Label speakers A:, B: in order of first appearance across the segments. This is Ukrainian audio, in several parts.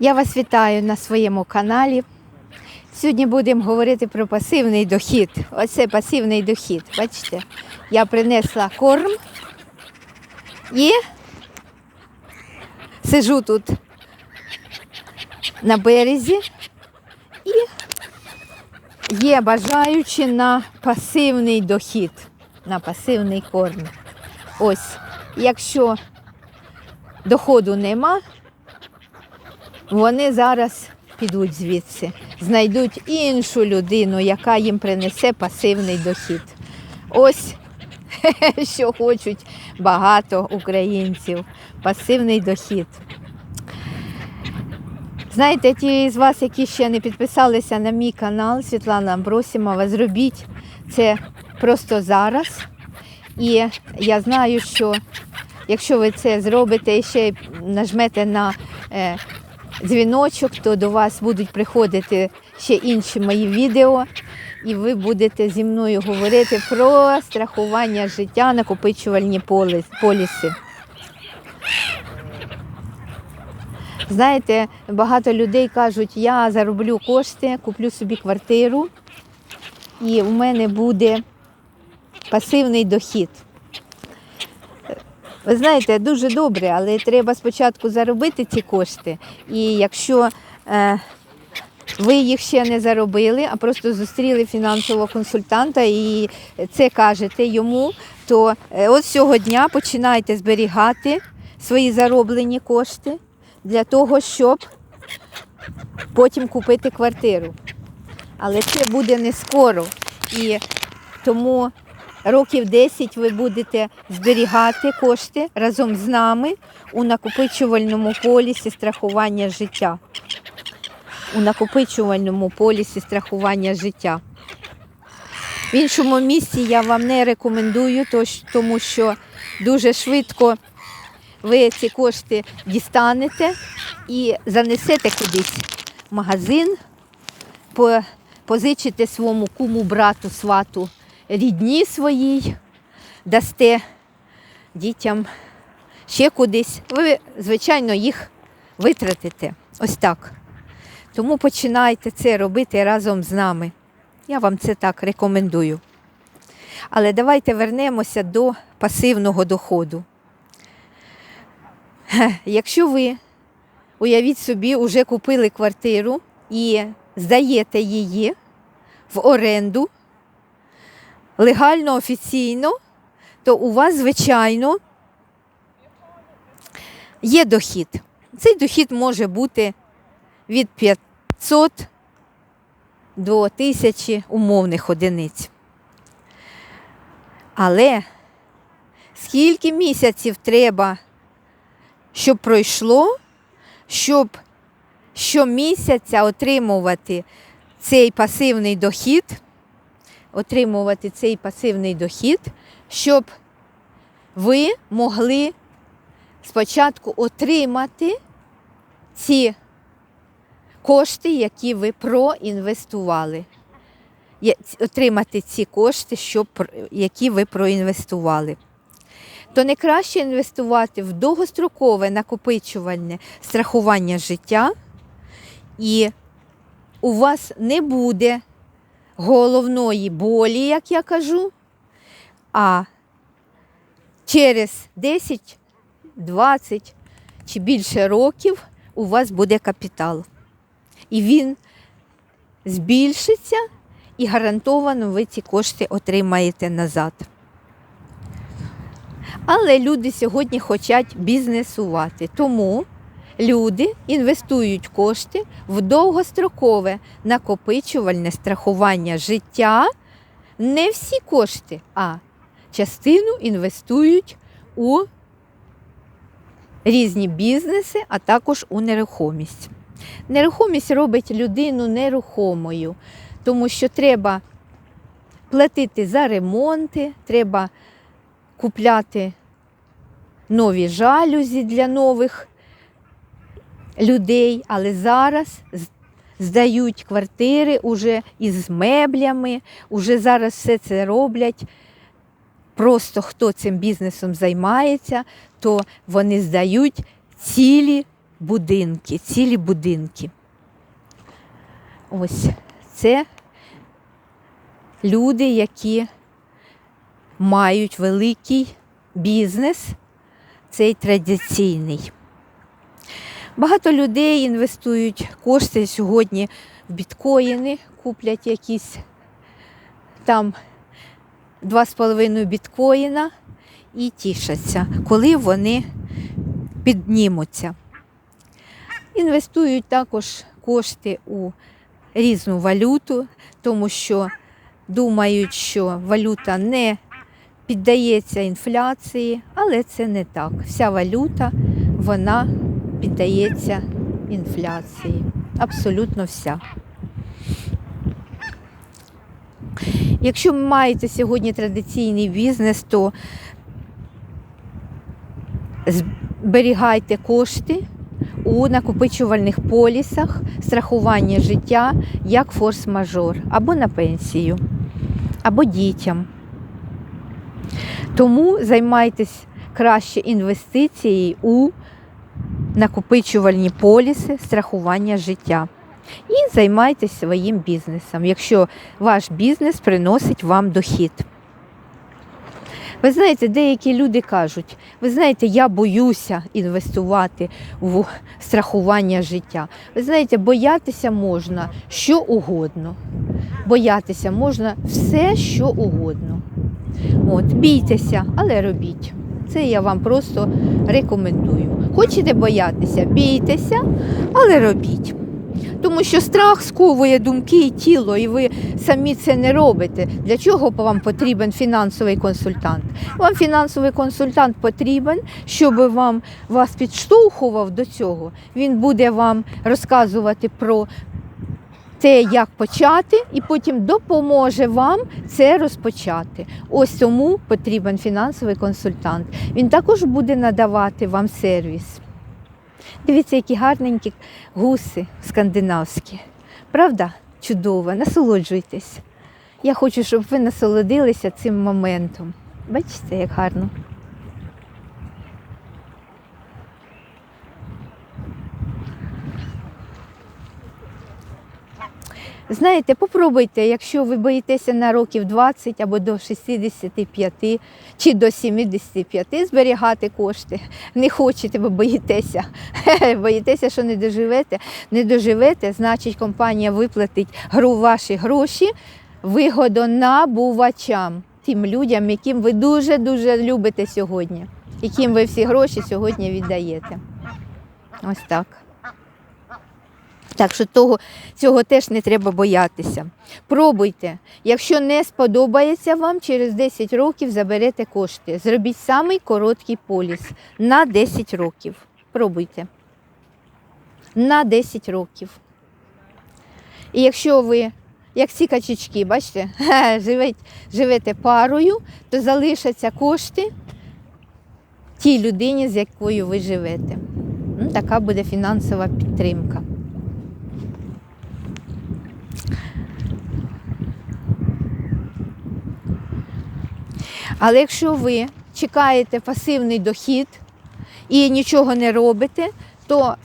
A: Я вас вітаю на своєму каналі. Сьогодні будемо говорити про пасивний дохід. Оце пасивний дохід. Бачите, я принесла корм і сижу тут на березі і є бажаючі на пасивний дохід, на пасивний корм. Ось, якщо доходу нема, вони зараз підуть звідси, знайдуть іншу людину, яка їм принесе пасивний дохід. Ось що хочуть багато українців. Пасивний дохід. Знаєте, ті з вас, які ще не підписалися на мій канал Світлана Амбросімова, зробіть це просто зараз. І я знаю, що якщо ви це зробите і ще нажмете на е, дзвіночок, то до вас будуть приходити ще інші мої відео, і ви будете зі мною говорити про страхування життя, накопичувальні поліси. Знаєте, багато людей кажуть, я зароблю кошти, куплю собі квартиру, і у мене буде пасивний дохід. Ви знаєте, дуже добре, але треба спочатку заробити ці кошти. І якщо е, ви їх ще не заробили, а просто зустріли фінансового консультанта і це кажете йому, то е, от дня починайте зберігати свої зароблені кошти для того, щоб потім купити квартиру. Але це буде не скоро. І тому років 10 ви будете зберігати кошти разом з нами у накопичувальному полісі страхування життя. У накопичувальному полісі страхування життя. В іншому місці я вам не рекомендую, тому що дуже швидко ви ці кошти дістанете і занесете кудись в магазин, позичите своєму куму, брату, свату, рідні своїй, дасте дітям ще кудись. Ви, звичайно, їх витратите. Ось так. Тому починайте це робити разом з нами. Я вам це так рекомендую. Але давайте вернемося до пасивного доходу. Якщо ви, уявіть собі, вже купили квартиру і здаєте її в оренду легально, офіційно, то у вас, звичайно, є дохід. Цей дохід може бути від 500 до 1000 умовних одиниць. Але скільки місяців треба, щоб пройшло, щоб щомісяця отримувати цей пасивний дохід, отримувати цей пасивний дохід, щоб ви могли спочатку отримати ці кошти, які ви проінвестували. Отримати ці кошти, щоб, які ви проінвестували. То не краще інвестувати в довгострокове накопичувальне страхування життя, і у вас не буде головної болі, як я кажу, а через 10, 20 чи більше років у вас буде капітал. І він збільшиться, і гарантовано ви ці кошти отримаєте назад. Але люди сьогодні хочуть бізнесувати. Тому люди інвестують кошти в довгострокове накопичувальне страхування життя. Не всі кошти, а частину інвестують у різні бізнеси, а також у нерухомість. Нерухомість робить людину нерухомою, тому що треба платити за ремонти, треба купляти нові жалюзі для нових людей, але зараз здають квартири уже із меблями, уже зараз все це роблять. Просто хто цим бізнесом займається, то вони здають цілі будинки, цілі будинки. Ось це люди, які мають великий бізнес, цей традиційний. Багато людей інвестують кошти сьогодні в біткоїни, куплять якісь там 2,5 біткоїна і тішаться, коли вони піднімуться. Інвестують також кошти у різну валюту, тому що думають, що валюта не піддається інфляції, але це не так. Вся валюта вона піддається інфляції. Абсолютно вся. Якщо ви маєте сьогодні традиційний бізнес, то зберігайте кошти у накопичувальних полісах страхування життя як форс-мажор, або на пенсію, або дітям. Тому займайтесь краще інвестицією у накопичувальні поліси страхування життя. І займайтесь своїм бізнесом, якщо ваш бізнес приносить вам дохід. Ви знаєте, деякі люди кажуть, ви знаєте, я боюся інвестувати в страхування життя. Ви знаєте, боятися можна що угодно. Боятися можна все, що угодно. От, бійтеся, але робіть. Це я вам просто рекомендую. Хочете боятися, бійтеся, але робіть. Тому що страх сковує думки і тіло, і ви самі це не робите. Для чого вам потрібен фінансовий консультант? Вам фінансовий консультант потрібен, щоб вам вас підштовхував до цього. Він буде вам розказувати про те, як почати, і потім допоможе вам це розпочати. Ось тому потрібен фінансовий консультант. Він також буде надавати вам сервіс. Дивіться, які гарненькі гуси скандинавські. Правда? Чудово, насолоджуйтесь. Я хочу, щоб ви насолодилися цим моментом. Бачите, як гарно. Знаєте, попробуйте, якщо ви боїтеся на років 20 або до 65 чи до 75 зберігати кошти. Не хочете, бо боїтеся. Боїтеся, що не доживете. Не доживете, значить компанія виплатить гру ваші гроші вигодонабувачам, тим людям, яким ви дуже-дуже любите сьогодні, яким ви всі гроші сьогодні віддаєте. Ось так. Так що того, цього теж не треба боятися. Пробуйте. Якщо не сподобається вам, через 10 років заберете кошти. Зробіть самий короткий поліс на 10 років. Пробуйте. На 10 років. І якщо ви, як ці качечки, бачите, живете, живете парою, то залишаться кошти тій людині, з якою ви живете. Ну, Така буде фінансова підтримка. Але якщо ви чекаєте пасивний дохід і нічого не робите, то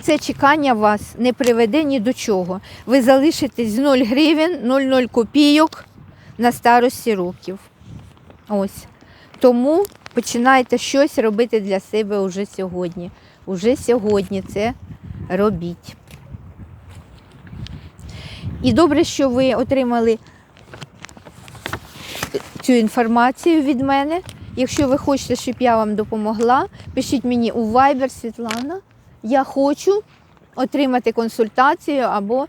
A: це чекання вас не приведе ні до чого. Ви залишитесь з 0 гривень, 0,0 копійок на старості років. Ось. Тому починайте щось робити для себе уже сьогодні. Уже сьогодні це робіть. І добре, що ви отримали цю інформацію від мене. Якщо ви хочете, щоб я вам допомогла, пишіть мені у Viber Світлана. Я хочу отримати консультацію або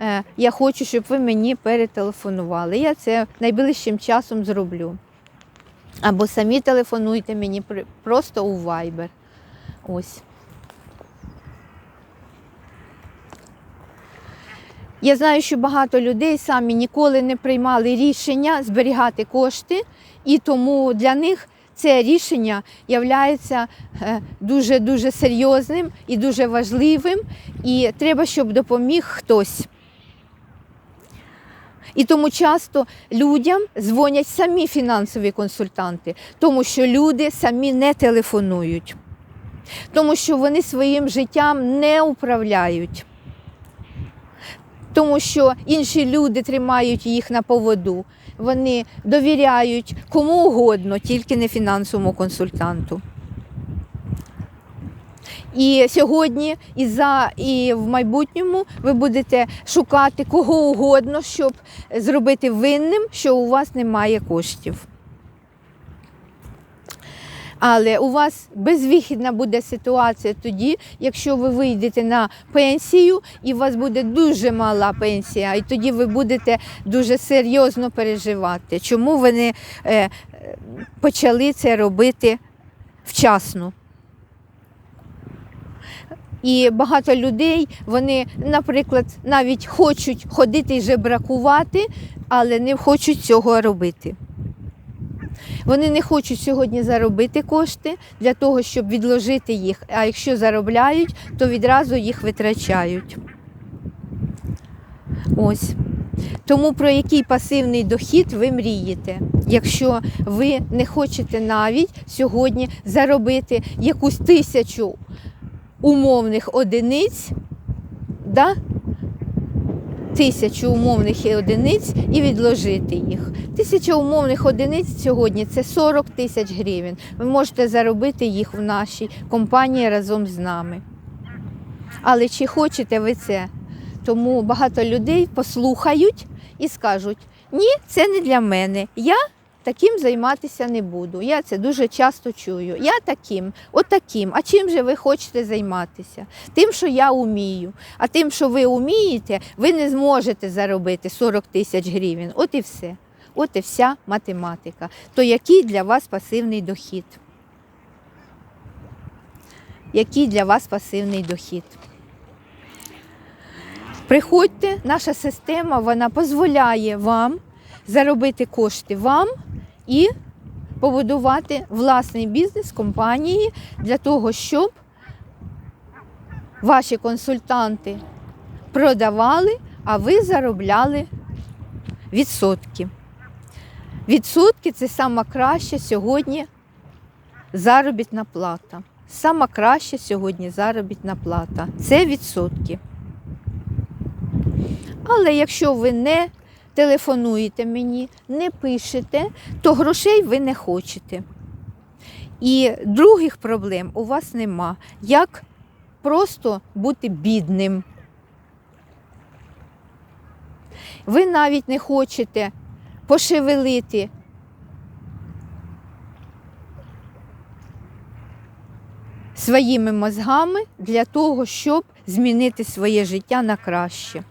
A: е, я хочу, щоб ви мені перетелефонували. Я це найближчим часом зроблю. Або самі телефонуйте мені просто у Viber. Ось. Я знаю, що багато людей самі ніколи не приймали рішення зберігати кошти, і тому для них це рішення є дуже-дуже серйозним і дуже важливим, і треба, щоб допоміг хтось. І тому часто людям дзвонять самі фінансові консультанти, тому що люди самі не телефонують. тому що вони своїм життям не управляють. Тому що інші люди тримають їх на поводу. Вони довіряють кому угодно, тільки не фінансовому консультанту. І сьогодні, і за і в майбутньому ви будете шукати кого угодно, щоб зробити винним, що у вас немає коштів. Але у вас безвихідна буде ситуація тоді, якщо ви вийдете на пенсію, і у вас буде дуже мала пенсія, і тоді ви будете дуже серйозно переживати, чому ви не почали це робити вчасно. І багато людей, вони, наприклад, навіть хочуть ходити і жебракувати, але не хочуть цього робити. Вони не хочуть сьогодні заробити кошти для того, щоб відложити їх. А якщо заробляють, то відразу їх витрачають. Ось. Тому про який пасивний дохід ви мрієте, якщо ви не хочете навіть сьогодні заробити якусь тисячу умовних одиниць, да? Тисячу умовних одиниць і відложити їх. Тисяча умовних одиниць сьогодні це 40 тисяч гривень. Ви можете заробити їх в нашій компанії разом з нами. Але чи хочете ви це? Тому багато людей послухають і скажуть: ні, це не для мене. Я таким займатися не буду. Я це дуже часто чую. Я таким, отаким. А чим же ви хочете займатися? Тим, що я вмію. А тим, що ви вмієте, ви не зможете заробити 40 тисяч гривень. От і все. От і вся математика. То який для вас пасивний дохід? Який для вас пасивний дохід? Приходьте, наша система вона дозволяє вам заробити кошти вам і побудувати власний бізнес компанії для того, щоб ваші консультанти продавали, а ви заробляли відсотки. Відсотки це сама краща сьогодні заробітна плата. Сама краща сьогодні заробітна плата. Це відсотки. Але якщо ви не телефонуєте мені, не пишете, то грошей ви не хочете. І других проблем у вас нема. Як просто бути бідним. Ви навіть не хочете пошевелити своїми мозгами для того, щоб змінити своє життя на краще.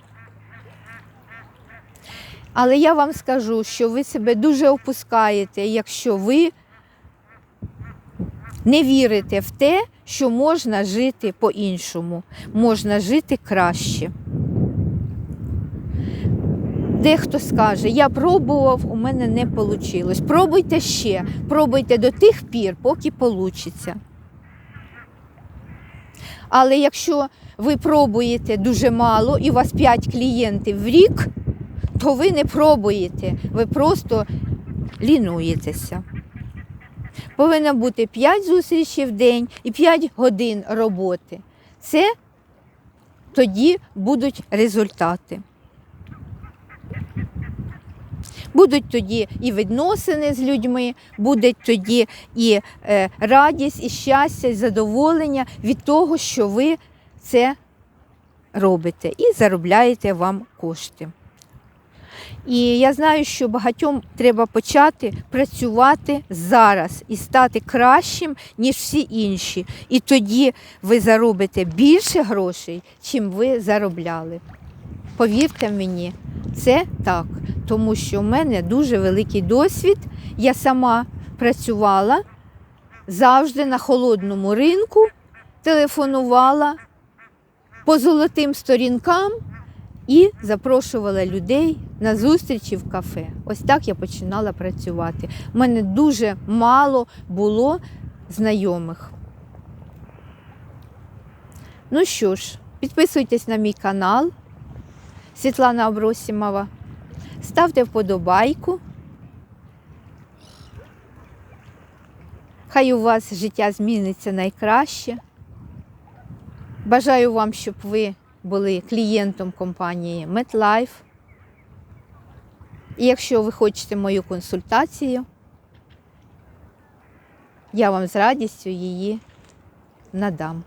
A: Але я вам скажу, що ви себе дуже опускаєте, якщо ви не вірите в те, що можна жити по-іншому, можна жити краще. Дехто скаже, я пробував, у мене не вийшло. Пробуйте ще, пробуйте до тих пір, поки вийде. Але якщо ви пробуєте дуже мало і у вас 5 клієнтів в рік, то ви не пробуєте, ви просто лінуєтеся. Повинно бути 5 зустрічей в день і 5 годин роботи. Це тоді будуть результати. Будуть тоді і відносини з людьми, буде тоді і е, радість, і щастя, і задоволення від того, що ви це робите і заробляєте вам кошти. І я знаю, що багатьом треба почати працювати зараз і стати кращим, ніж всі інші. І тоді ви заробите більше грошей, чим ви заробляли. Повірте мені, це так, тому що в мене дуже великий досвід. Я сама працювала завжди на холодному ринку, телефонувала по золотим сторінкам і запрошувала людей на зустрічі в кафе. Ось так я починала працювати. У мене дуже мало було знайомих. Ну що ж, підписуйтесь на мій канал Світлана Абросімова, ставте вподобайку. Хай у вас життя зміниться найкраще. Бажаю вам, щоб ви були клієнтом компанії MetLife. І якщо ви хочете мою консультацію, я вам з радістю її надам.